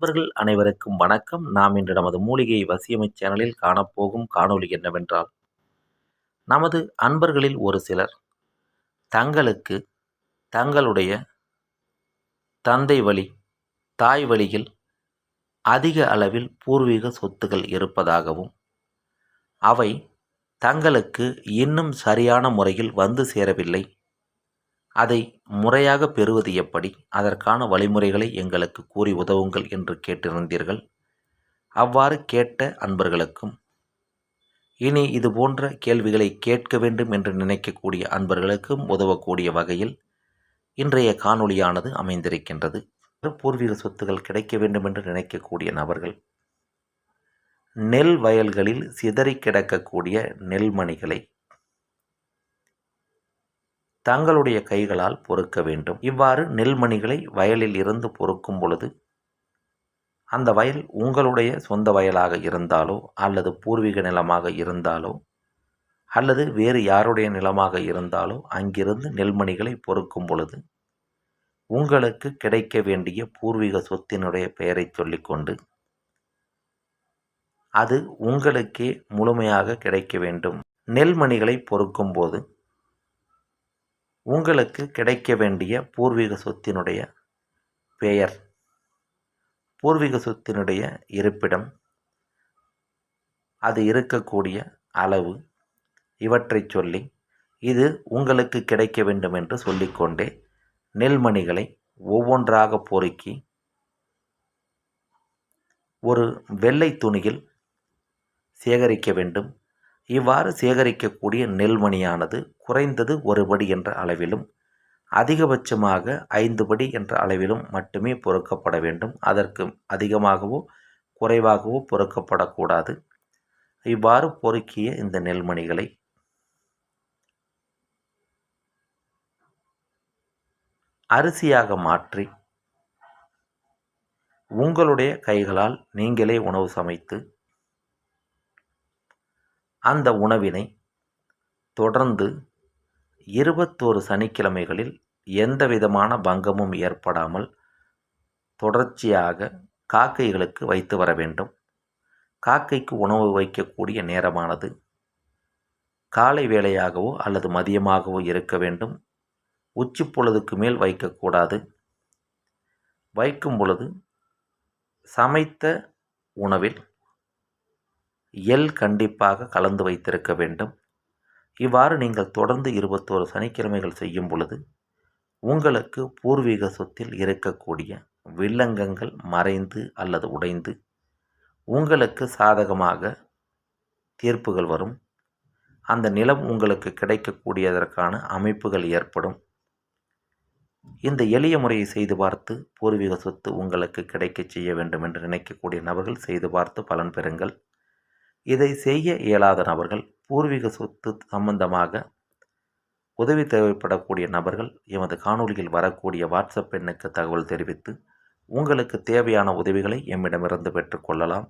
நண்பர்கள் அனைவருக்கும் வணக்கம். நாம் இன்று நமது மூலிகை வசியமை சேனலில் காணப்போகும் காணொளி என்னவென்றால் நமது அன்பர்களில் ஒரு சிலர் தங்களுக்கு தங்களுடைய தந்தை வழி தாய் வழியில் அதிக அளவில் பூர்வீக சொத்துகள் இருப்பதாகவும் அவை தங்களுக்கு இன்னும் சரியான முறையில் வந்து சேரவில்லை. அதை முறையாக பெறுவது எப்படி? அதற்கான வழிமுறைகளை எங்களுக்கு கூறி உதவுங்கள் என்று கேட்டிருந்தீர்கள். அவ்வாறு கேட்ட அன்பர்களுக்கும் இனி இது போன்ற கேள்விகளை கேட்க வேண்டும் என்று நினைக்கக்கூடிய அன்பர்களுக்கும் உதவக்கூடிய வகையில் இன்றைய காணொளியானது அமைந்திருக்கின்றது. பூர்வீக சொத்துகள் கிடைக்க வேண்டும் என்று நினைக்கக்கூடிய நபர்கள் நெல் வயல்களில் சிதறி கிடக்கக்கூடிய நெல்மணிகளை தங்களுடைய கைகளால் பொறுக்க வேண்டும். இவ்வாறு நெல்மணிகளை வயலில் இருந்து பொறுக்கும் பொழுது அந்த வயல் உங்களுடைய சொந்த வயலாக இருந்தாலோ அல்லது பூர்வீக நிலமாக இருந்தாலோ அல்லது வேறு யாருடைய நிலமாக இருந்தாலோ அங்கிருந்து நெல்மணிகளை பொறுக்கும் பொழுது உங்களுக்கு கிடைக்க வேண்டிய பூர்வீக சொத்தினுடைய பெயரை சொல்லிக்கொண்டு அது உங்களுக்கே முழுமையாக கிடைக்க வேண்டும். நெல்மணிகளை பொறுக்கும் போது உங்களுக்கு கிடைக்க வேண்டிய பூர்வீக சொத்தினுடைய பெயர் பூர்வீக சொத்தினுடைய இருப்பிடம் அது இருக்கக்கூடிய அளவு இவற்றை சொல்லி இது உங்களுக்கு கிடைக்க வேண்டும் என்று சொல்லிக்கொண்டே நெல்மணிகளை ஒவ்வொன்றாக பொறுக்கி ஒரு வெள்ளை துணியில் சேகரிக்க வேண்டும். இவ்வாறு சேகரிக்கக்கூடிய நெல்மணியானது குறைந்தது ஒரு படி என்ற அளவிலும் அதிகபட்சமாக ஐந்து படி என்ற அளவிலும் மட்டுமே பொறுக்கப்பட வேண்டும். அதற்கு அதிகமாகவோ குறைவாகவோ பொறுக்கப்படக்கூடாது. இவ்வாறு பொறுக்கிய இந்த நெல்மணிகளை அரிசியாக மாற்றி உங்களுடைய கைகளால் நீங்களே உணவு சமைத்து அந்த உணவினை தொடர்ந்து இருபத்தோரு சனிக்கிழமைகளில் எந்த விதமான பங்கமும் ஏற்படாமல் தொடர்ச்சியாக காக்கைகளுக்கு வைத்து வர வேண்டும். காக்கைக்கு உணவு வைக்கக்கூடிய நேரமானது காலை வேளையாகவோ அல்லது மதியமாகவோ இருக்க வேண்டும். உச்சி பொழுதுக்கு மேல் வைக்கக்கூடாது. வைக்கும் பொழுது சமைத்த உணவில் எல் கண்டிப்பாக கலந்து வைத்திருக்க வேண்டும். இவ்வாறு நீங்கள் தொடர்ந்து இருபத்தோரு சனிக்கிழமைகள் செய்யும் பொழுது உங்களுக்கு பூர்வீக சொத்தில் இருக்கக்கூடிய வில்லங்கங்கள் மறைந்து அல்லது உடைந்து உங்களுக்கு சாதகமாக தீர்ப்புகள் வரும். அந்த நிலம் உங்களுக்கு கிடைக்கக்கூடியதற்கான அமைப்புகள் ஏற்படும். இந்த எளிய முறையை செய்து பார்த்து பூர்வீக சொத்து உங்களுக்கு கிடைக்கச் செய்ய வேண்டும் என்று நினைக்கக்கூடிய நபர்கள் செய்து பார்த்து பலன் பெறுங்கள். இதை செய்ய இயலாத நபர்கள் பூர்வீக சொத்து சம்பந்தமாக உதவி தேவைப்படக்கூடிய நபர்கள் எமது காணொலியில் வரக்கூடிய வாட்ஸ்அப் எண்ணுக்கு தகவல் தெரிவித்து உங்களுக்கு தேவையான உதவிகளை எம்மிடமிருந்து பெற்றுக்கொள்ளலாம்